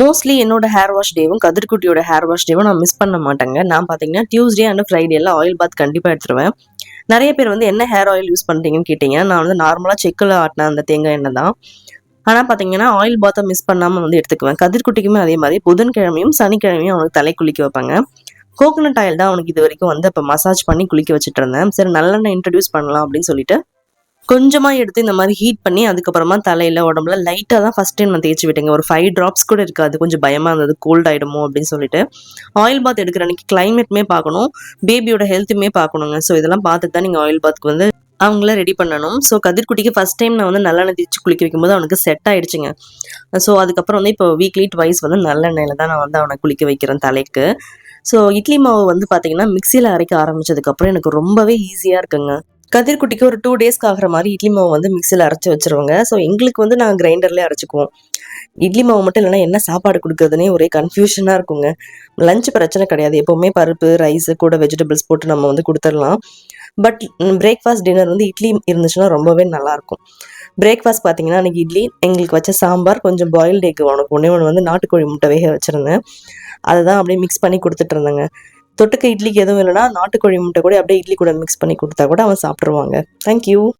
Mostly என்னோட hair wash டேவும் கதிர்குட்டியோட ஹேர் வாஷ் டேவும் நான் மிஸ் பண்ண மாட்டேங்க. நான் பார்த்தீங்கன்னா டியூஸ்டே அண்ட் ஃப்ரைடே எல்லாம் ஆயில் பாத் கண்டிப்பாக எடுத்துருவேன். நிறைய பேர் வந்து என்ன ஹேர் ஆயில் யூஸ் பண்ணுறீங்கன்னு கேட்டிங்க. நான் வந்து நார்மலாக செக்கில் ஆட்டின அந்த தேங்காய் எண்ணெய் தான். ஆனால் பார்த்தீங்கன்னா ஆயில் பாத்தை மிஸ் பண்ணாமல் வந்து எடுத்துக்குவேன். கதிர்குட்டிக்குமே அதே மாதிரி புதன்கிழமையும் சனிக்கிழமையும் அவனுக்கு தலை குளிக்க வைப்பாங்க. கோகனட் ஆயில் தான் அவனுக்கு இது வரைக்கும் வந்து இப்போ மசாஜ் பண்ணி குளிக்க வச்சுட்டு இருந்தேன். சரி நல்லெண்ணெய் இன்ட்ரடியூஸ் பண்ணலாம் அப்படின்னு சொல்லிட்டு கொஞ்சமாக எடுத்து இந்த மாதிரி ஹீட் பண்ணி அதுக்கப்புறமா தலையில் உடம்புல லைட்டாக தான் ஃபஸ்ட் டைம் நான் தேய்ச்சி விட்டேங்க. ஒரு ஃபைவ் ட்ராப்ஸ் கூட இருக்காது. கொஞ்சம் பயமாக இருந்தது. கோல்ட் ஆகிடுமோ அப்படின்னு சொல்லிட்டு. ஆயில் பாத் எடுக்கிற அன்னைக்கு கிளைமேட்டுமே பார்க்கணும். பேபியோட ஹெல்த்துமே பார்க்கணுங்க. ஸோ இதெல்லாம் பார்த்துட்டு தான் நீங்கள் ஆயில் பாத்துக்கு வந்து அவங்கள ரெடி பண்ணணும். ஸோ கதிர்குட்டிக்கு ஃபஸ்ட் டைம் நான் வந்து நல்லெண்ணெய் தேய்ச்சி குளிக்க வைக்கும்போது அவனுக்கு செட் ஆயிடுச்சுங்க. ஸோ அதுக்கப்புறம் வந்து இப்போ வீக்லி ட்வைஸ் வந்து நல்லெண்ணெயில் தான் நான் வந்து அவனை குளிக்க வைக்கிறேன் தலைக்கு. ஸோ இட்லி மாவு வந்து பார்த்தீங்கன்னா மிக்சியில் அரைக்க ஆரம்பித்ததுக்கப்புறம் எனக்கு ரொம்பவே ஈஸியாக இருக்குங்க. கதிர்குட்டிக்கு ஒரு டூ டேஸ்க்கு ஆகிற மாதிரி இட்லி மாவு வந்து மிக்சியில் அரைச்சி வச்சிருவாங்க. ஸோ எங்களுக்கு வந்து நாங்கள் கிரைண்டர்லேயே அரைச்சிக்குவோம். இட்லி மாவு மட்டும் இல்லைன்னா என்ன சாப்பாடு கொடுக்குறதுனே ஒரே கன்ஃபியூஷனாக இருக்குங்க. லஞ்ச் பிரச்சனை கிடையாது. எப்போவுமே பருப்பு ரைஸ் கூட வெஜிடபிள்ஸ் போட்டு நம்ம வந்து கொடுத்துடலாம். பட் பிரேக்ஃபாஸ்ட் டின்னர் வந்து இட்லி இருந்துச்சுன்னா ரொம்பவே நல்லாயிருக்கும். பிரேக்ஃபாஸ்ட் பார்த்தீங்கன்னா அன்றைக்கி இட்லி எங்களுக்கு வச்ச சாம்பார் கொஞ்சம் பாயில்டு எக் உனக்கு ஒன்றே ஒன்று வந்து நாட்டுக்கோழி முட்டை வேக வச்சுருந்தேன். அதை தான் அப்படியே மிக்ஸ் பண்ணி கொடுத்துட்டு இருந்தேங்க. தொட்டுக்க இட்லிக்கு எதுவும் இல்லைனா நாட்டுக்கோழி முட்டை கூட அப்படியே இட்லி கூட மிக்ஸ் பண்ணி கொடுத்தா கூட அவன் சாப்பிட்ருவாங்க தேங்க்யூ